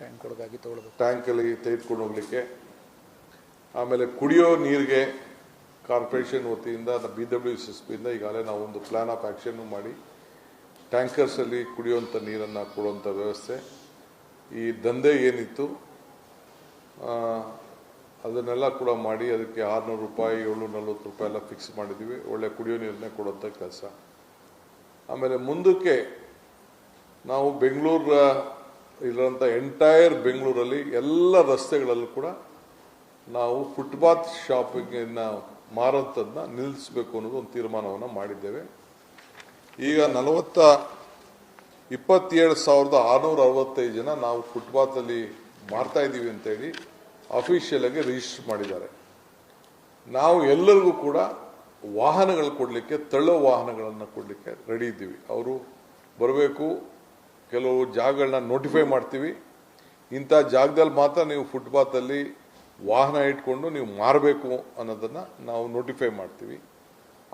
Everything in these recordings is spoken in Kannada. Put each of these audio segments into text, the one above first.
ಟ್ಯಾಂಕ್ಗಳಿಗಾಗಿ ತಗೊಳ್ಬೇಕು ಟ್ಯಾಂಕಲ್ಲಿ ತೆಗೆದುಕೊಂಡು ಹೋಗ್ಲಿಕ್ಕೆ. ಆಮೇಲೆ ಕುಡಿಯೋ ನೀರಿಗೆ ಕಾರ್ಪೊರೇಷನ್ ವತಿಯಿಂದ ಬಿ ಡಬ್ಲ್ಯೂ ಎಸ್ ಪಿಯಿಂದ ಈಗಾಗಲೇ ನಾವು ಒಂದು ಪ್ಲಾನ್ ಆಫ್ ಆ್ಯಕ್ಷನ್ನು ಮಾಡಿ ಟ್ಯಾಂಕರ್ಸಲ್ಲಿ ಕುಡಿಯುವಂಥ ನೀರನ್ನು ಕೊಡುವಂಥ ವ್ಯವಸ್ಥೆ. ಈ ದಂಧೆ ಏನಿತ್ತು ಅದನ್ನೆಲ್ಲ ಕೂಡ ಮಾಡಿ ಅದಕ್ಕೆ ಆರುನೂರು ರೂಪಾಯಿ ಏಳ್ನೂರ ನಲ್ವತ್ತು ರೂಪಾಯಿ ಎಲ್ಲ ಫಿಕ್ಸ್ ಮಾಡಿದ್ದೀವಿ. ಒಳ್ಳೆ ಕುಡಿಯೋ ನೀರನ್ನೇ ಕೊಡುವಂಥ ಕೆಲಸ. ಆಮೇಲೆ ಮುಂದಕ್ಕೆ ನಾವು ಬೆಂಗಳೂರ ಇರೋಂಥ ಎಂಟೈರ್ ಬೆಂಗಳೂರಲ್ಲಿ ಎಲ್ಲ ರಸ್ತೆಗಳಲ್ಲೂ ಕೂಡ ನಾವು ಫುಟ್ಪಾತ್ ಶಾಪಿಂಗನ್ನು ಮಾರೋಂಥದ್ದನ್ನ ನಿಲ್ಲಿಸಬೇಕು ಅನ್ನೋದು ಒಂದು ತೀರ್ಮಾನವನ್ನು ಮಾಡಿದ್ದೇವೆ. ಈಗ ನಲವತ್ತ ಇಪ್ಪತ್ತೇಳು ಸಾವಿರದ ಆರುನೂರ ಅರವತ್ತೈದು ಜನ ನಾವು ಫುಟ್ಪಾತಲ್ಲಿ ಮಾರ್ತಾ ಇದ್ದೀವಿ ಅಂತೇಳಿ ಅಫಿಷಿಯಲಾಗಿ ರಿಜಿಸ್ಟರ್ ಮಾಡಿದ್ದಾರೆ. ನಾವು ಎಲ್ಲರಿಗೂ ಕೂಡ ವಾಹನಗಳು ಕೊಡಲಿಕ್ಕೆ ತಳ್ಳೋ ವಾಹನಗಳನ್ನು ಕೊಡಲಿಕ್ಕೆ ರೆಡಿ ಇದ್ದೀವಿ. ಅವರು ಬರಬೇಕು ಕೆಲವು ಜಾಗಗಳನ್ನ ನೋಟಿಫೈ ಮಾಡ್ತೀವಿ. ಇಂಥ ಜಾಗದಲ್ಲಿ ಮಾತ್ರ ನೀವು ಫುಟ್ಪಾತಲ್ಲಿ ವಾಹನ ಇಟ್ಕೊಂಡು ನೀವು ಮಾರಬೇಕು ಅನ್ನೋದನ್ನು ನಾವು ನೋಟಿಫೈ ಮಾಡ್ತೀವಿ.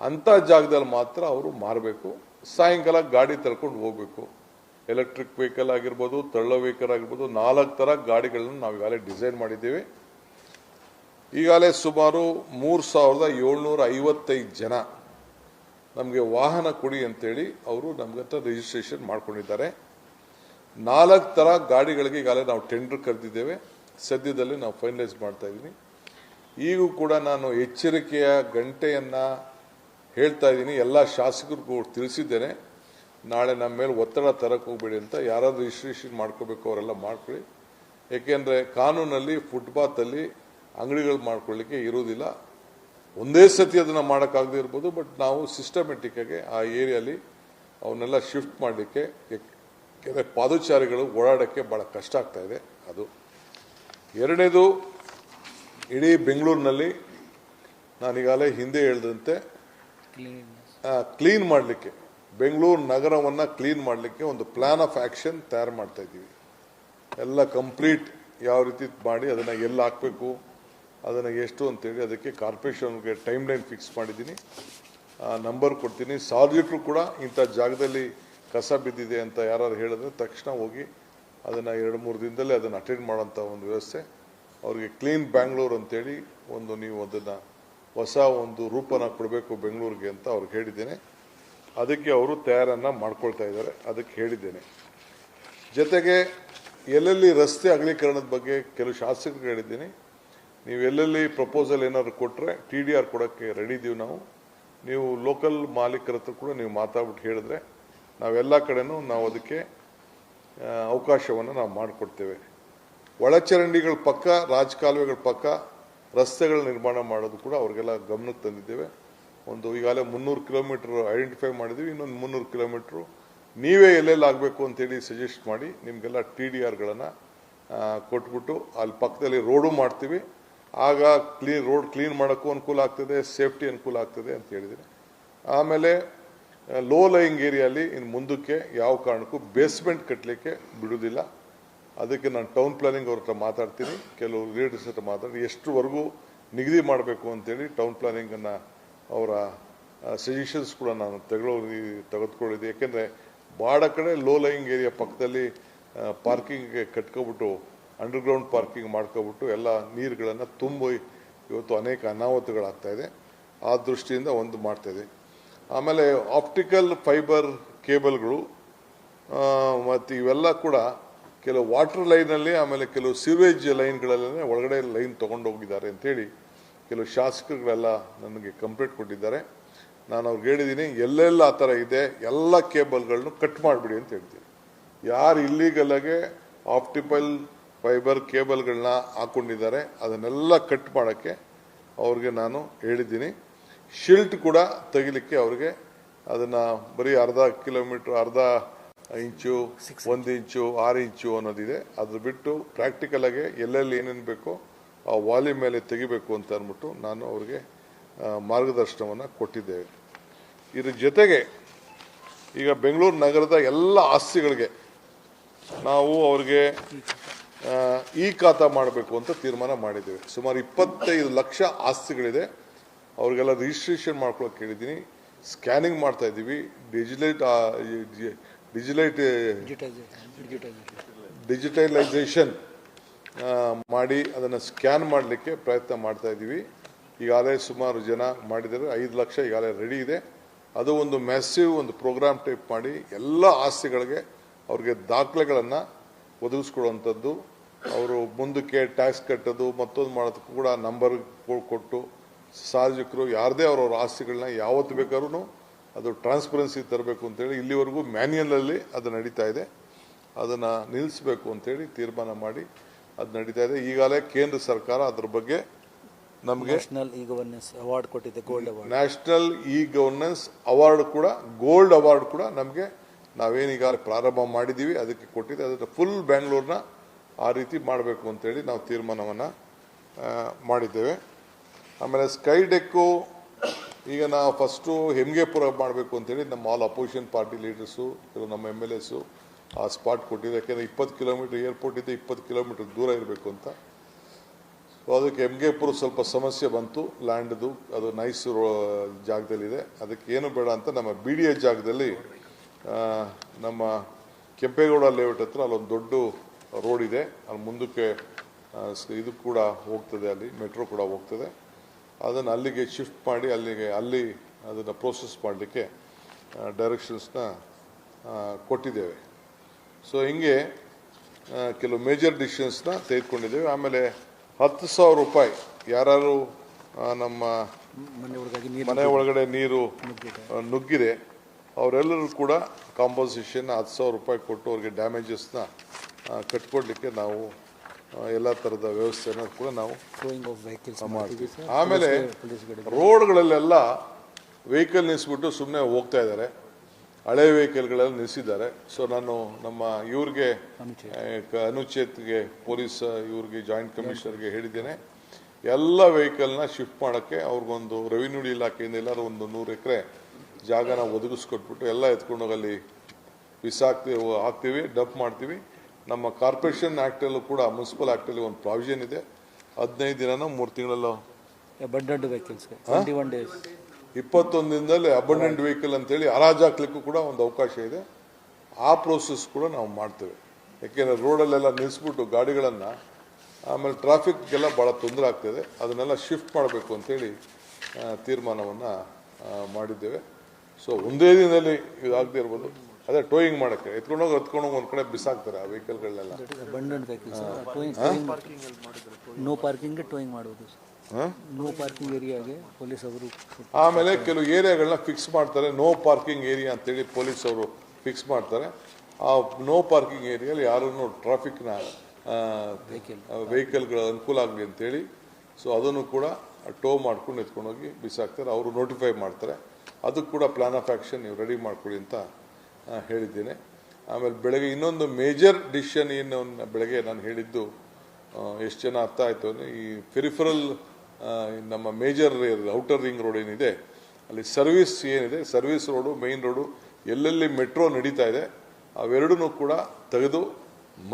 ಅಂಥ ಜಾಗದಲ್ಲಿ ಮಾತ್ರ ಅವರು ಮಾರಬೇಕು. ಸಾಯಂಕಾಲ ಗಾಡಿ ತಳ್ಕೊಂಡು ಹೋಗ್ಬೇಕು. ಎಲೆಕ್ಟ್ರಿಕ್ ವೆಹಿಕಲ್ ಆಗಿರ್ಬೋದು, ತಳ್ಳೋ ವೆಹಿಕಲ್ ಆಗಿರ್ಬೋದು, ನಾಲ್ಕು ಥರ ಗಾಡಿಗಳನ್ನು ನಾವು ಈಗಾಗಲೇ ಡಿಸೈನ್ ಮಾಡಿದ್ದೀವಿ. ಈಗಾಗಲೇ ಸುಮಾರು ಮೂರು ಸಾವಿರದ ಏಳ್ನೂರ ಐವತ್ತೈದು ಜನ ನಮಗೆ ವಾಹನ ಕೊಡಿ ಅಂತೇಳಿ ಅವರು ನಮ್ಗೆ ಹತ್ರ ರಿಜಿಸ್ಟ್ರೇಷನ್ ಮಾಡ್ಕೊಂಡಿದ್ದಾರೆ. ನಾಲ್ಕು ಥರ ಗಾಡಿಗಳಿಗೆ ಈಗಾಗಲೇ ನಾವು ಟೆಂಡರ್ ಕರೆದಿದ್ದೇವೆ. ಸದ್ಯದಲ್ಲಿ ನಾವು ಫೈನಲೈಸ್ ಮಾಡ್ತಾ ಇದ್ದೀನಿ. ಈಗೂ ಕೂಡ ನಾನು ಎಚ್ಚರಿಕೆಯ ಗಂಟೆಯನ್ನು ಹೇಳ್ತಾ ಇದ್ದೀನಿ. ಎಲ್ಲ ಶಾಸಕರಿಗೂ ತಿಳಿಸಿದ್ದೇನೆ. ನಾಳೆ ನಮ್ಮ ಮೇಲೆ ಒತ್ತಡ ತರಕ್ಕೆ ಹೋಗ್ಬೇಡಿ ಅಂತ ಯಾರಾದರೂ ರಿಜಿಸ್ಟ್ರೇಷನ್ ಮಾಡ್ಕೋಬೇಕು ಅವರೆಲ್ಲ ಮಾಡ್ಕೊಳ್ಳಿ. ಏಕೆಂದರೆ ಕಾನೂನಲ್ಲಿ ಫುಟ್ಪಾತಲ್ಲಿ ಅಂಗಡಿಗಳು ಮಾಡ್ಕೊಳ್ಳಿಕ್ಕೆ ಇರೋದಿಲ್ಲ ಒಂದೇ ಸತಿ ಅದನ್ನು ಮಾಡೋಕ್ಕಾಗದೇ ಇರ್ಬೋದು ಬಟ್ ನಾವು ಸಿಸ್ಟಮೆಟಿಕ್ಕಾಗಿ ಆ ಏರಿಯಲ್ಲಿ ಅವನ್ನೆಲ್ಲ ಶಿಫ್ಟ್ ಮಾಡಲಿಕ್ಕೆ ಯಾಕೆಂದರೆ ಪಾದಚಾರಿಗಳು ಓಡಾಡೋಕ್ಕೆ ಭಾಳ ಕಷ್ಟ ಆಗ್ತಾ ಇದೆ. ಅದು ಎರಡನೇದು ಇಡೀ ಬೆಂಗಳೂರಿನಲ್ಲಿ ನಾನೀಗಾಗಲೇ ಹಿಂದೆ ಹೇಳಿದಂತೆ ಕ್ಲೀನ್ ಮಾಡಲಿಕ್ಕೆ ಬೆಂಗಳೂರು ನಗರವನ್ನು ಕ್ಲೀನ್ ಮಾಡಲಿಕ್ಕೆ ಒಂದು ಪ್ಲ್ಯಾನ್ ಆಫ್ ಆ್ಯಕ್ಷನ್ ತಯಾರು ಮಾಡ್ತಾ ಇದ್ದೀವಿ. ಎಲ್ಲ ಕಂಪ್ಲೀಟ್ ಯಾವ ರೀತಿ ಮಾಡಿ ಅದನ್ನು ಎಲ್ಲಿ ಹಾಕಬೇಕು ಅದನ್ನು ಎಷ್ಟು ಅಂತೇಳಿ ಅದಕ್ಕೆ ಕಾರ್ಪೊರೇಷನ್ಗೆ ಟೈಮ್ ಲೈನ್ ಫಿಕ್ಸ್ ಮಾಡಿದ್ದೀನಿ ನಂಬರ್ ಕೊಡ್ತೀನಿ. ಸಾರ್ವಜನಿಕರು ಕೂಡ ಇಂಥ ಜಾಗದಲ್ಲಿ ಕಸ ಬಿದ್ದಿದೆ ಅಂತ ಯಾರು ಹೇಳಿದ್ರೆ ತಕ್ಷಣ ಹೋಗಿ ಅದನ್ನು ಎರಡು ಮೂರು ದಿನದಲ್ಲೇ ಅದನ್ನು ಅಟೆಂಡ್ ಮಾಡೋಂಥ ಒಂದು ವ್ಯವಸ್ಥೆ. ಅವರಿಗೆ ಕ್ಲೀನ್ ಬ್ಯಾಂಗ್ಳೂರ್ ಅಂತೇಳಿ ಒಂದು ನೀವು ಅದನ್ನು ಹೊಸ ಒಂದು ರೂಪನ ಕೊಡಬೇಕು ಬೆಂಗಳೂರಿಗೆ ಅಂತ ಅವ್ರಿಗೆ ಹೇಳಿದ್ದೇನೆ. ಅದಕ್ಕೆ ಅವರು ತಯಾರನ್ನು ಮಾಡ್ಕೊಳ್ತಾ ಇದ್ದಾರೆ. ಅದಕ್ಕೆ ಹೇಳಿದ್ದೇನೆ. ಜೊತೆಗೆ ಎಲ್ಲೆಲ್ಲಿ ರಸ್ತೆ ಅಗಲೀಕರಣದ ಬಗ್ಗೆ ಕೆಲವು ಶಾಸಕರು ಹೇಳಿದ್ದೀನಿ. ನೀವು ಎಲ್ಲೆಲ್ಲಿ ಪ್ರಪೋಸಲ್ ಏನಾದ್ರು ಕೊಟ್ಟರೆ ಟಿ ಡಿ ಆರ್ ಕೊಡೋಕ್ಕೆ ರೆಡಿ ಇದ್ದೀವಿ ನಾವು. ನೀವು ಲೋಕಲ್ ಮಾಲೀಕರ ಹತ್ರ ಕೂಡ ನೀವು ಮಾತಾಡ್ಬಿಟ್ಟು ಹೇಳಿದ್ರೆ ನಾವೆಲ್ಲ ಕಡೆನೂ ನಾವು ಅದಕ್ಕೆ ಅವಕಾಶವನ್ನು ನಾವು ಮಾಡಿಕೊಡ್ತೇವೆ. ಒಳಚರಂಡಿಗಳ ಪಕ್ಕ, ರಾಜಕಾಲುವೆಗಳ ಪಕ್ಕ, ರಸ್ತೆಗಳ ನಿರ್ಮಾಣ ಮಾಡೋದು ಕೂಡ ಅವ್ರಿಗೆಲ್ಲ ಗಮನಕ್ಕೆ ತಂದಿದ್ದೇವೆ. ಒಂದು ಈಗಾಗಲೇ ಮುನ್ನೂರು ಕಿಲೋಮೀಟ್ರ್ ಐಡೆಂಟಿಫೈ ಮಾಡಿದ್ದೀವಿ, ಇನ್ನೊಂದು ಮುನ್ನೂರು ಕಿಲೋಮೀಟ್ರು ನೀವೇ ಎಲ್ಲೆಲ್ಲಿ ಆಗಬೇಕು ಅಂತೇಳಿ ಸಜೆಸ್ಟ್ ಮಾಡಿ ನಿಮಗೆಲ್ಲ ಟಿ ಡಿ ಆರ್ಗಳನ್ನು ಕೊಟ್ಬಿಟ್ಟು ಅಲ್ಲಿ ಪಕ್ಕದಲ್ಲಿ ರೋಡು ಮಾಡ್ತೀವಿ. ಆಗ ಕ್ಲೀನ್ ರೋಡ್ ಕ್ಲೀನ್ ಮಾಡೋಕ್ಕೂ ಅನುಕೂಲ ಆಗ್ತದೆ, ಸೇಫ್ಟಿ ಅನುಕೂಲ ಆಗ್ತದೆ ಅಂತ ಹೇಳಿದ್ದೀನಿ. ಆಮೇಲೆ ಲೋ ಲೈಯಿಂಗ್ ಏರಿಯಲ್ಲಿ ಇನ್ನು ಮುಂದಕ್ಕೆ ಯಾವ ಕಾರಣಕ್ಕೂ ಬೇಸ್ಮೆಂಟ್ ಕಟ್ಟಲಿಕ್ಕೆ ಬಿಡುವುದಿಲ್ಲ. ಅದಕ್ಕೆ ನಾನು ಟೌನ್ ಪ್ಲಾನಿಂಗ್ ಅವ್ರ ಹತ್ರ ಮಾತಾಡ್ತೀನಿ. ಕೆಲವು ಲೀಡರ್ಸ್ ಹತ್ರ ಮಾತಾಡಿ ಎಷ್ಟುವರೆಗೂ ನಿಗದಿ ಮಾಡಬೇಕು ಅಂತೇಳಿ ಟೌನ್ ಪ್ಲಾನಿಂಗನ್ನು ಅವರ ಸಜೆಷನ್ಸ್ ಕೂಡ ನಾನು ತೆಗೊಳ್ಳೋ ತೆಗೆದುಕೊಳ್ಳಿದ್ದೆ ಯಾಕೆಂದರೆ ಭಾಳ ಕಡೆ ಲೋ ಲೈಯಿಂಗ್ ಏರಿಯಾ ಪಕ್ಕದಲ್ಲಿ ಪಾರ್ಕಿಂಗ್ಗೆ ಕಟ್ಕೊಬಿಟ್ಟು ಅಂಡರ್ಗ್ರೌಂಡ್ ಪಾರ್ಕಿಂಗ್ ಮಾಡ್ಕೊಬಿಟ್ಟು ಎಲ್ಲ ನೀರುಗಳನ್ನು ತುಂಬಿ ಇವತ್ತು ಅನೇಕ ಅನಾಹುತಗಳಾಗ್ತಾಯಿದೆ ಆ ದೃಷ್ಟಿಯಿಂದ ಒಂದು ಮಾಡ್ತಾಯಿದೆ ಆಮೇಲೆ ಆಪ್ಟಿಕಲ್ ಫೈಬರ್ ಕೇಬಲ್ಗಳು ಮತ್ತು ಇವೆಲ್ಲ ಕೂಡ ಕೆಲವು ವಾಟರ್ ಲೈನಲ್ಲಿ ಆಮೇಲೆ ಕೆಲವು ಸಿವೇಜ್ ಲೈನ್ಗಳಲ್ಲೇ ಒಳಗಡೆ ಲೈನ್ ತೊಗೊಂಡು ಹೋಗಿದ್ದಾರೆ ಅಂತೇಳಿ ಕೆಲವು ಶಾಸಕರುಗಳೆಲ್ಲ ನನಗೆ ಕಂಪ್ಲೇಂಟ್ ಕೊಟ್ಟಿದ್ದಾರೆ. ನಾನು ಅವ್ರಿಗೆ ಹೇಳಿದ್ದೀನಿ, ಎಲ್ಲೆಲ್ಲ ಆ ಥರ ಇದೆ, ಎಲ್ಲ ಕೇಬಲ್ಗಳನ್ನು ಕಟ್ ಮಾಡಿಬಿಡಿ ಅಂತ ಹೇಳ್ತೀನಿ. ಯಾರು ಇಲ್ಲಿಗಲಾಗೆ ಆಪ್ಟಿಕಲ್ ಫೈಬರ್ ಕೇಬಲ್ಗಳನ್ನ ಹಾಕ್ಕೊಂಡಿದ್ದಾರೆ ಅದನ್ನೆಲ್ಲ ಕಟ್ ಮಾಡೋಕ್ಕೆ ಅವ್ರಿಗೆ ನಾನು ಹೇಳಿದ್ದೀನಿ. ಶಿಲ್ಟ್ ಕೂಡ ತೆಗಿಲಿಕ್ಕೆ ಅವ್ರಿಗೆ ಅದನ್ನು ಬರೀ ಅರ್ಧ ಕಿಲೋಮೀಟ್ರ್ ಅರ್ಧ ಇಂಚು ಒಂದು ಇಂಚು ಆರು ಇಂಚು ಅನ್ನೋದಿದೆ. ಅದ್ರ ಬಿಟ್ಟು ಪ್ರಾಕ್ಟಿಕಲ್ ಆಗಿ ಎಲ್ಲೆಲ್ಲಿ ಏನೇನು ಬೇಕೋ ಆ ವಾಲ್ಯೂಮ್ ಮೇಲೆ ತೆಗಿಬೇಕು ಅಂತ ಅಂದ್ಬಿಟ್ಟು ನಾನು ಅವ್ರಿಗೆ ಮಾರ್ಗದರ್ಶನವನ್ನು ಕೊಟ್ಟಿದ್ದೇವೆ. ಇದ್ರ ಜೊತೆಗೆ ಈಗ ಬೆಂಗಳೂರು ನಗರದ ಎಲ್ಲ ಆಸ್ತಿಗಳಿಗೆ ನಾವು ಅವ್ರಿಗೆ ಈ ಖಾತ ಮಾಡಬೇಕು ಅಂತ ತೀರ್ಮಾನ ಮಾಡಿದ್ದೇವೆ. ಸುಮಾರು ಇಪ್ಪತ್ತೈದು ಲಕ್ಷ ಆಸ್ತಿಗಳಿದೆ. ಅವ್ರಿಗೆಲ್ಲ ರಿಜಿಸ್ಟ್ರೇಷನ್ ಮಾಡ್ಕೊಳಕ್ಕೆ ಹೇಳಿದ್ದೀನಿ ಸ್ಕ್ಯಾನಿಂಗ್ ಮಾಡ್ತಾ ಇದ್ದೀವಿ. ಡಿಜಿಲೈಟ್ ಡಿಜಿಲೈಟ್ ಡಿಜಿಟಲೈಸೇಷನ್ ಮಾಡಿ ಅದನ್ನು ಸ್ಕ್ಯಾನ್ ಮಾಡಲಿಕ್ಕೆ ಪ್ರಯತ್ನ ಮಾಡ್ತಾ ಇದ್ದೀವಿ. ಈಗಾಗಲೇ ಸುಮಾರು ಜನ ಮಾಡಿದ್ದಾರೆ. ಐದು ಲಕ್ಷ ಈಗಾಗಲೇ ರೆಡಿ ಇದೆ. ಅದು ಒಂದು ಮ್ಯಾಸಿವ್ ಒಂದು ಪ್ರೋಗ್ರಾಮ್ ಟೈಪ್ ಮಾಡಿ ಎಲ್ಲ ಆಸ್ತಿಗಳಿಗೆ ಅವ್ರಿಗೆ ದಾಖಲೆಗಳನ್ನು ಒದಗಿಸ್ಕೊಡುವಂಥದ್ದು. ಅವರು ಮುಂದಕ್ಕೆ ಟ್ಯಾಕ್ಸ್ ಕಟ್ಟೋದು, ಮತ್ತೊಂದು ಮಾಡೋದಕ್ಕೂ ಕೂಡ ನಂಬರ್ ಕೊಟ್ಟು ಸಾರ್ವಜನಿಕರು ಯಾರದೇ ಅವರವ್ರ ಆಸ್ತಿಗಳನ್ನ ಯಾವತ್ತು ಬೇಕಾದ್ರೂ ಅದು ಟ್ರಾನ್ಸ್ಪರೆನ್ಸಿ ತರಬೇಕು ಅಂತೇಳಿ ಇಲ್ಲಿವರೆಗೂ ಮ್ಯಾನ್ಯಲಲ್ಲಿ ಅದು ನಡೀತಾ ಇದೆ. ಅದನ್ನು ನಿಲ್ಲಿಸಬೇಕು ಅಂತೇಳಿ ತೀರ್ಮಾನ ಮಾಡಿ ಅದು ನಡೀತಾ ಇದೆ. ಈಗಾಗಲೇ ಕೇಂದ್ರ ಸರ್ಕಾರ ಅದ್ರ ಬಗ್ಗೆ ನಮಗೆ ನ್ಯಾಷನಲ್ ಇ ಗವರ್ನೆನ್ಸ್ ಅವಾರ್ಡ್ ಕೊಟ್ಟಿದೆ gold award national e governance award ಕೂಡ ಗೋಲ್ಡ್ ಅವಾರ್ಡ್ ಕೂಡ ನಮಗೆ ನಾವೇನೀಗ ಪ್ರಾರಂಭ ಮಾಡಿದ್ದೀವಿ ಅದಕ್ಕೆ ಕೊಟ್ಟಿದೆ. ಅದನ್ನು ಫುಲ್ ಬ್ಯಾಂಗ್ಳೂರ್ನ ಆ ರೀತಿ ಮಾಡಬೇಕು ಅಂತೇಳಿ ನಾವು ತೀರ್ಮಾನವನ್ನು ಮಾಡಿದ್ದೇವೆ. ಆಮೇಲೆ ಸ್ಕೈ ಡೆಕ್ಕು, ಈಗ ನಾವು ಫಸ್ಟು ಹೆಮ್ಗೆಪುರ ಮಾಡಬೇಕು ಅಂತೇಳಿ ನಮ್ಮ ಆಲ್ ಅಪೋಸಿಷನ್ ಪಾರ್ಟಿ ಲೀಡರ್ಸು ಕೆಲವು ನಮ್ಮ ಎಂ ಎಲ್ ಎಸ್ಸು ಆ ಸ್ಪಾಟ್ ಕೊಟ್ಟಿದ್ದು ಯಾಕೆಂದರೆ ಇಪ್ಪತ್ತು ಕಿಲೋಮೀಟ್ರ್ ಏರ್ಪೋರ್ಟ್ ಇದೆ ಇಪ್ಪತ್ತು ಕಿಲೋಮೀಟ್ರ್ ದೂರ ಇರಬೇಕು ಅಂತ. ಸೊ ಅದಕ್ಕೆ ಎಮ್ಗೆಪುರ ಸ್ವಲ್ಪ ಸಮಸ್ಯೆ ಬಂತು. ಲ್ಯಾಂಡ್ದು ಅದು ನೈಸ್ ಜಾಗದಲ್ಲಿದೆ. ಅದಕ್ಕೆ ಏನು ಬೇಡ ಅಂತ ನಮ್ಮ ಬಿ ಡಿ ಎ ಜಾಗದಲ್ಲಿ ನಮ್ಮ ಕೆಂಪೇಗೌಡ ಲೇಔಟ್ ಹತ್ರ ಅಲ್ಲೊಂದು ದೊಡ್ಡ ರೋಡ್ ಇದೆ. ಅಲ್ಲಿ ಮುಂದಕ್ಕೆ ಇದು ಕೂಡ ಹೋಗ್ತದೆ ಅಲ್ಲಿ ಮೆಟ್ರೋ ಕೂಡ ಹೋಗ್ತದೆ. ಅದನ್ನು ಅಲ್ಲಿಗೆ ಶಿಫ್ಟ್ ಮಾಡಿ ಅಲ್ಲಿಗೆ ಅಲ್ಲಿ ಅದನ್ನು ಪ್ರೋಸೆಸ್ ಮಾಡಲಿಕ್ಕೆ ಡೈರೆಕ್ಷನ್ಸ್ನ ಕೊಟ್ಟಿದ್ದೇವೆ. ಸೊ ಹಿಂಗೆ ಕೆಲವು ಮೇಜರ್ ಡಿಸಿಷನ್ಸ್ನ ತೆಗೆದುಕೊಂಡಿದ್ದೇವೆ. ಆಮೇಲೆ ಹತ್ತು ಸಾವಿರ ರೂಪಾಯಿ ಯಾರು ನಮ್ಮ ಮನೆ ಒಳಗಾಗಿ ನೀರು ಮನೆ ಒಳಗಡೆ ನೀರು ನುಗ್ಗಿದೆ. ಅವರೆಲ್ಲರೂ ಕೂಡ ಕಾಂಪೋಸಿಷನ್ ಹತ್ತು ಸಾವಿರ ರೂಪಾಯಿ ಕೊಟ್ಟು ಅವ್ರಿಗೆ ಡ್ಯಾಮೇಜಸ್ನ ಕಟ್ಕೊಡ್ಲಿಕ್ಕೆ ನಾವು ಎಲ್ಲ ಥರದ ವ್ಯವಸ್ಥೆನ ಕೂಡ ನಾವು ಮಾಡ್ತೀವಿ. ಆಮೇಲೆ ರೋಡ್ಗಳಲ್ಲೆಲ್ಲ ವೆಹಿಕಲ್ ನಿಲ್ಲಿಸ್ಬಿಟ್ಟು ಸುಮ್ಮನೆ ಹೋಗ್ತಾ ಇದ್ದಾರೆ. ಹಳೆ ವೆಹಿಕಲ್ಗಳೆಲ್ಲ ನಿಲ್ಲಿಸಿದ್ದಾರೆ ಸೊ ನಾನು ನಮ್ಮ ಇವ್ರಿಗೆ ಅನುಚೇತ್ಗೆ ಪೊಲೀಸ್ ಇವ್ರಿಗೆ ಜಾಯಿಂಟ್ ಕಮಿಷನರ್ಗೆ ಹೇಳಿದ್ದೇನೆ. ಎಲ್ಲ ವೆಹಿಕಲ್ನ ಶಿಫ್ಟ್ ಮಾಡೋಕ್ಕೆ ಅವ್ರಿಗೊಂದು ರೆವಿನ್ಯೂ ಇಲಾಖೆಯಿಂದ ಎಲ್ಲರೂ ಒಂದು ನೂರು ಎಕರೆ ಜಾಗನ ಒದಗಿಸ್ಕೊಟ್ಬಿಟ್ಟು ಎಲ್ಲ ಎತ್ಕೊಂಡೋಗಿ ಅಲ್ಲಿ ಬಿಸಾಕ್ತೀವಿ ಹಾಕ್ತೀವಿ ಡಪ್ ಮಾಡ್ತೀವಿ. ನಮ್ಮ ಕಾರ್ಪೊರೇಷನ್ ಆ್ಯಕ್ಟಲ್ಲೂ ಕೂಡ ಮುನ್ಸಿಪಲ್ ಆ್ಯಕ್ಟಲ್ಲಿ ಒಂದು ಪ್ರಾವಿಷನ್ ಇದೆ. ಹದಿನೈದು ದಿನನೋ ಮೂರು ತಿಂಗಳಲ್ಲೋ? ಅಬಂಡೆಂಟ್ ವೆಹಿಕಲ್ಸ್ ಒನ್ ಡೇಸ್ ಇಪ್ಪತ್ತೊಂದು ದಿನದಲ್ಲಿ ಅಬಂಡೆಂಟ್ ವೆಹಿಕಲ್ ಅಂತೇಳಿ ಹರಾಜು ಹಾಕ್ಲಿಕ್ಕೂ ಕೂಡ ಒಂದು ಅವಕಾಶ ಇದೆ. ಆ ಪ್ರೋಸೆಸ್ ಕೂಡ ನಾವು ಮಾಡ್ತೇವೆ. ಯಾಕೆಂದರೆ ರೋಡಲ್ಲೆಲ್ಲ ನಿಲ್ಲಿಸ್ಬಿಟ್ಟು ಗಾಡಿಗಳನ್ನು ಆಮೇಲೆ ಟ್ರಾಫಿಕ್ಗೆಲ್ಲ ಭಾಳ ತೊಂದರೆ ಆಗ್ತದೆ. ಅದನ್ನೆಲ್ಲ ಶಿಫ್ಟ್ ಮಾಡಬೇಕು ಅಂತೇಳಿ ತೀರ್ಮಾನವನ್ನು ಮಾಡಿದ್ದೇವೆ. ಸೊ ಒಂದೇ ದಿನದಲ್ಲಿ ಇದಾಗದೇ ಇರ್ಬೋದು. ಅದೇ ಟೋಯಿಂಗ್ ಮಾಡೋಕ್ಕೆ. ಎತ್ಕೊಂಡೋಗಿ ಎತ್ಕೊಂಡೋಗಿ ಒಂದು ಕಡೆ ಬಿಸಾಕ್ತಾರೆ ಆ ವೆಹಿಕಲ್ಗಳನ್ನೆಲ್ಲ. ಟೋಯಿಂಗ್ ನೋ ಪಾರ್ಕಿಂಗ್ ಟೋಯಿಂಗ್ ಮಾಡೋದು ಹಾಂ? ನೋ ಪಾರ್ಕಿಂಗ್ ಏರಿಯಾಗೆ ಪೊಲೀಸ್ ಅವರು ಆಮೇಲೆ ಕೆಲವು ಏರಿಯಾಗಳನ್ನ ಫಿಕ್ಸ್ ಮಾಡ್ತಾರೆ. ನೋ ಪಾರ್ಕಿಂಗ್ ಏರಿಯಾ ಅಂತೇಳಿ ಪೊಲೀಸ್ ಅವರು ಫಿಕ್ಸ್ ಮಾಡ್ತಾರೆ. ಆ ನೋ ಪಾರ್ಕಿಂಗ್ ಏರಿಯಲ್ಲಿ ಯಾರನ್ನು ಟ್ರಾಫಿಕ್ನ ವೆಹಿಕಲ್ಗಳ ಅನುಕೂಲ ಆಗಲಿ ಅಂತೇಳಿ. ಸೊ ಅದನ್ನು ಕೂಡ ಟೋ ಮಾಡ್ಕೊಂಡು ಎತ್ಕೊಂಡೋಗಿ ಬಿಸಾಕ್ತಾರೆ. ಅವರು ನೋಟಿಫೈ ಮಾಡ್ತಾರೆ. ಅದಕ್ಕೆ ಕೂಡ ಪ್ಲಾನ್ ಆಫ್ ಆ್ಯಕ್ಷನ್ ನೀವು ರೆಡಿ ಮಾಡ್ಕೊಳ್ಳಿ ಅಂತ ಹೇಳಿದ್ದೇನೆ. ಆಮೇಲೆ ಬೆಳಗ್ಗೆ ಇನ್ನೊಂದು ಮೇಜರ್ ಡಿಸಿಷನ್ ಏನು ಬೆಳಗ್ಗೆ ನಾನು ಹೇಳಿದ್ದು ಎಷ್ಟು ಜನ ಅರ್ಥ ಆಯಿತು ಅಂದರೆ ಈ ಫೆರಿಫರಲ್ ನಮ್ಮ ಮೇಜರ್ ಔಟರ್ ರಿಂಗ್ ರೋಡ್ ಏನಿದೆ, ಅಲ್ಲಿ ಸರ್ವಿಸ್ ಏನಿದೆ ಸರ್ವಿಸ್ ರೋಡು ಮೇನ್ ರೋಡು ಎಲ್ಲೆಲ್ಲಿ ಮೆಟ್ರೋ ನಡೀತಾ ಇದೆ ಅವೆರಡೂ ಕೂಡ ತೆಗೆದು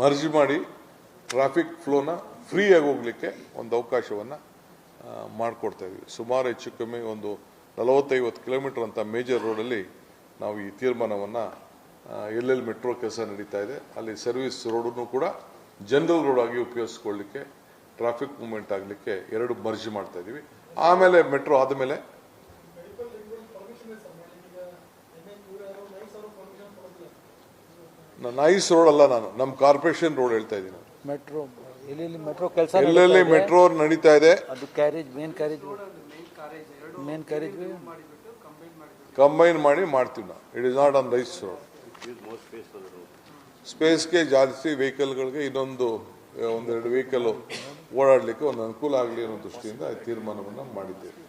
ಮರ್ಜ್ ಮಾಡಿ ಟ್ರಾಫಿಕ್ ಫ್ಲೋನ ಫ್ರೀಯಾಗಿ ಹೋಗಲಿಕ್ಕೆ ಒಂದು ಅವಕಾಶವನ್ನು ಮಾಡಿಕೊಡ್ತಾ ಇದ್ವಿ. ಸುಮಾರು ಹೆಚ್ಚು ಕಮ್ಮಿ ಒಂದು ನಲವತ್ತೈವತ್ತು ಕಿಲೋಮೀಟರ್ ಅಂತ ಮೇಜರ್ ರೋಡಲ್ಲಿ ನಾವು ಈ ತೀರ್ಮಾನವನ್ನು ಎಲ್ಲೆಲ್ಲಿ ಮೆಟ್ರೋ ಕೆಲಸ ನಡೀತಾ ಇದೆ. ಅಲ್ಲಿ ಸರ್ವಿಸ್ ರೋಡನ್ನು ಕೂಡ ಜನರಲ್ ರೋಡ್ ಆಗಿ ಉಪಯೋಗಿಸ್ಕೊಳ್ಳಿಕ್ಕೆ ಟ್ರಾಫಿಕ್ ಮೂವ್ಮೆಂಟ್ ಆಗಲಿಕ್ಕೆ ಎರಡು ಮರ್ಜ್ ಮಾಡ್ತಾ ಇದ್ದೀವಿ ಆಮೇಲೆ ಮೆಟ್ರೋ ಆದಮೇಲೆ ನೈಸ್ ರೋಡ್ ಅಲ್ಲ ನಾನು ನಮ್ಮ ಕಾರ್ಪೊರೇಷನ್ ರೋಡ್ ಹೇಳ್ತಾ ಇದ್ದೀನಿ ಮೆಟ್ರೋ ಎಲ್ಲೆಲ್ಲಿ ಮೆಟ್ರೋ ಕೆಲಸ ಎಲ್ಲೆಲ್ಲಿ ಮೆಟ್ರೋ ನಡೀತಾ ಇದೆ. ಅದು carriage main carriage main carriage combine ಮಾಡಿ ಮಾಡ್ತೀವಿ ನಾವು. It is not on rise road ಸ್ಪೇಸ್ಗೆ ಜಾಸ್ತಿ ವೆಹಿಕಲ್ಗಳಿಗೆ ಇನ್ನೊಂದು ಒಂದೆರಡು ವೆಹಿಕಲ್ ಓಡಾಡಲಿಕ್ಕೆ ಒಂದು ಅನುಕೂಲ ಆಗಲಿ ಅನ್ನೋ ದೃಷ್ಟಿಯಿಂದ ತೀರ್ಮಾನವನ್ನು ಮಾಡಿದ್ದೇವೆ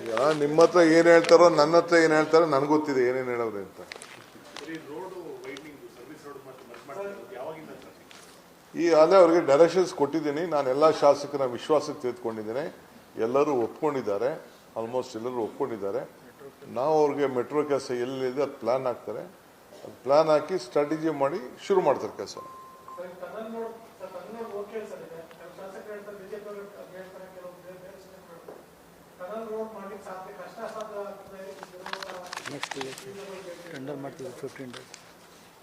ಈಗ ನಿಮ್ಮ ಹತ್ರ ಏನ್ ಹೇಳ್ತಾರೋ ನನ್ನ ಹತ್ರ ಏನ್ ಹೇಳ್ತಾರೋ ನನಗೆ ಗೊತ್ತಿದೆ ಏನೇನು ಹೇಳೋರು ಅಂತ. ಈ ಅಲ್ಲೇ ಅವ್ರಿಗೆ ಡೈರೆಕ್ಷನ್ಸ್ ಕೊಟ್ಟಿದ್ದೀನಿ. ನಾನು ಎಲ್ಲ ಶಾಸಕರ ವಿಶ್ವಾಸಕ್ಕೆ ತೆಗೆದುಕೊಂಡಿದ್ದೇನೆ. ಎಲ್ಲರೂ ಒಪ್ಕೊಂಡಿದ್ದಾರೆ. ಆಲ್ಮೋಸ್ಟ್ ಎಲ್ಲರೂ ಒಪ್ಕೊಂಡಿದ್ದಾರೆ. ನಾವು ಅವ್ರಿಗೆ ಮೆಟ್ರೋ ಕೆಲಸ ಎಲ್ಲಿದೆ ಅದು ಪ್ಲಾನ್ ಆಗ್ತಾರೆ ಪ್ಲಾನ್ ಹಾಕಿ ಸ್ಟ್ರಾಟಜಿ ಮಾಡಿ ಶುರು ಮಾಡ್ತಾರೆ ಕೆಲಸ ಸರ್ ಟನಲ್ ನೋಡ್ ಟನಲ್ ಓಕೆ ಸರ್ ಇದೆ ಶಾಸಕರು ಹೇಳ್ತಾರೆ ಬಿಜೆಪಿ ಅವರು ಹೇಳ್ತಾರೆ ಕೆಲವು ಬೇರೆ ಬೇರೆ ಸ್ಟೇಟ್ಮೆಂಟ್ ಟನಲ್ ರೋಡ್ ಮಾಡ್ಲಿಕ್ಕೆ ಸಾಧ್ಯ ಕಷ್ಟ ಸಾಧ್ಯ ಆಗ್ತದೆ ಇದರಿಂದ ನೆಕ್ಸ್ಟ್ ಟೆಂಡರ್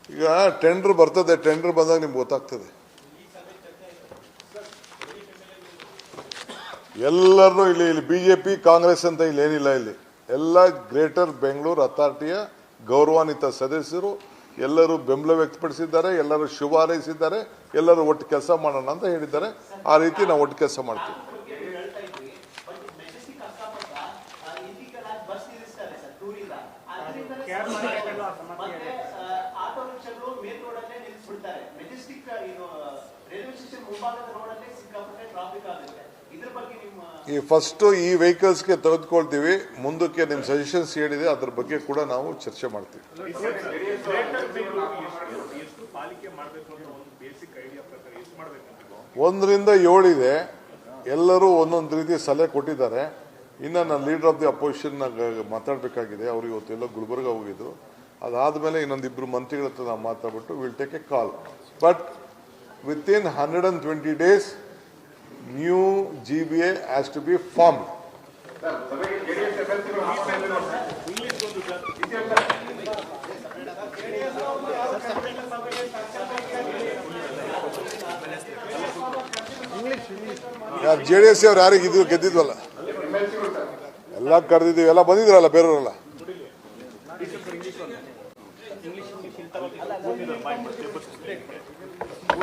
ಈಗ ಟೆಂಡರ್ ಬರ್ತದೆ ಟೆಂಡರ್ ಬಂದಾಗ ನಿಮ್ಗೆ ಗೊತ್ತಾಗ್ತದೆ. ಎಲ್ಲರೂ ಇಲ್ಲಿ ಇಲ್ಲಿ ಬಿಜೆಪಿ ಕಾಂಗ್ರೆಸ್ ಅಂತ ಇಲ್ಲಿ ಏನಿಲ್ಲ ಇಲ್ಲಿ. ಎಲ್ಲ ಗ್ರೇಟರ್ ಬೆಂಗಳೂರು ಅಥಾರಿಟಿಯ ಗೌರವಾನ್ವಿತ ಸದಸ್ಯರು, ಎಲ್ಲರೂ ಬೆಂಬಲ ವ್ಯಕ್ತಪಡಿಸಿದ್ದಾರೆ, ಎಲ್ಲರೂ ಶುಭ ಹಾರೈಸಿದ್ದಾರೆ ಎಲ್ಲರೂ ಒಟ್ಟು ಕೆಲಸ ಮಾಡೋಣ ಅಂತ ಹೇಳಿದ್ದಾರೆ. ಆ ರೀತಿ ನಾವು ಒಟ್ಟು ಕೆಲಸ ಮಾಡ್ತೀವಿ ಮೆಜೆಸ್ಟಿಕ್ ಅಕ್ಕಪಕ್ಕ ಇಲ್ಲಿಕಲ್ ಆಗಿ ಬಸ್ ನಿಲ್ಲಿಸ್ತಾರೆ ಸರ್ ಟೂ ವೀಲರ್ ಅದರಿಂದ ಮತ್ತೆ ಆಟೋ ರಿಕ್ಷಾಗಳು ಮೇನ್ ರೋಡ್ ನಿಲ್ಲಿಸ್ಬಿಡ್ತಾರೆ ಮೆಜೆಸ್ಟಿಕ್ ಇದು ರೈಲ್ವೆ ಸ್ಟೇಷನ್ ಮುಂಭಾಗದ ರೋಡ್ ಅಲ್ಲೇ ಸಿಕ್ಕಾಪಟ್ಟೆ ಟ್ರಾಫಿಕ್ ಆಗುತ್ತೆ. ಇದ್ರ ಬಗ್ಗೆ ನಿಮ್ಮ ಈ ಫಸ್ಟ್ ಈ ವೆಹಿಕಲ್ಸ್ಗೆ ತೆಗೆದುಕೊಳ್ತೀವಿ. ಮುಂದಕ್ಕೆ ನಿಮ್ಮ ಸಜೆಷನ್ಸ್ ಹೇಳಿದೆ ಅದ್ರ ಬಗ್ಗೆ ಕೂಡ ನಾವು ಚರ್ಚೆ ಮಾಡ್ತೀವಿ. ಒಂದರಿಂದ ಏಳಿದೆ ಎಲ್ಲರೂ ಒಂದೊಂದು ರೀತಿ ಸಲಹೆ ಕೊಟ್ಟಿದ್ದಾರೆ. ಇನ್ನು ನಾನು ಲೀಡರ್ ಆಫ್ ದಿ ಅಪೋಸಿಷನ್ ಮಾತಾಡಬೇಕಾಗಿದೆ. ಅವ್ರು ಇವತ್ತೆಲ್ಲ ಗುಲ್ಬರ್ಗ ಹೋಗಿದ್ರು. ಅದಾದಮೇಲೆ ಇನ್ನೊಂದಿಬ್ಬರು ಮಂತ್ರಿಗಳ ಹತ್ರ ನಾವು ಮಾತಾಡ್ಬಿಟ್ಟು will take a call but within hundred and twenty days new G B A has to be formed J D S ಅವ್ರು ಯಾರಿಗೆ ಇದು ಗೆದ್ದಿದ್ವಲ್ಲ? ಎಲ್ಲ ಕರೆದಿದ್ದೀವಿ ಎಲ್ಲ ಬಂದಿದ್ರಲ್ಲ ಬೇರೆಯವರೆಲ್ಲ.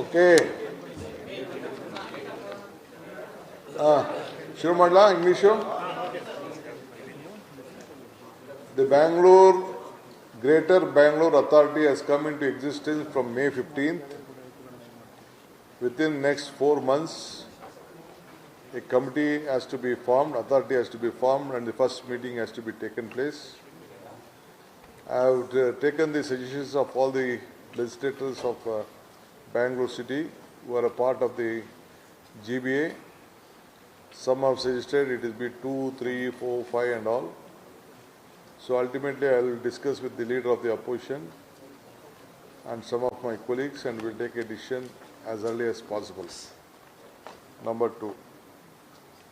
ಓಕೆ ಹಾಂ ಶುರು ಮಾಡಲಾ English The Bangalore, Greater Bangalore Authority has come into existence from May 15th. Within next four months, a committee has to be formed, authority has to be formed, and the first meeting has to be taken place. I have uh, taken the suggestions of all the legislators of uh, Bangalore city who are a part of the GBA. Some have suggested it is be two, three, four, five and all. So ultimately, I will discuss with the leader of the opposition and some of my colleagues and we will take a decision as early as possible. Number two.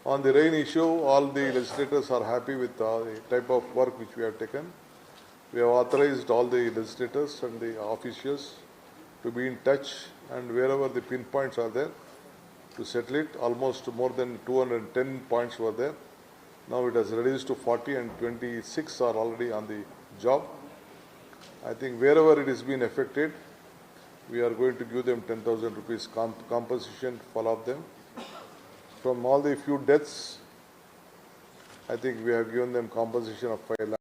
On the rain issue, all the legislators are happy with the type of work which we have taken. We have authorized all the legislators and the officials to be in touch and wherever the pinpoints are there, to settle it. Almost more than 210 points were there. Now it has reduced to 40 and 26 are already on the job. I think wherever it has been affected, we are going to give them 10,000 rupees comp- compensation for all of them. From all the few deaths, I think we have given them compensation of 5 lakh.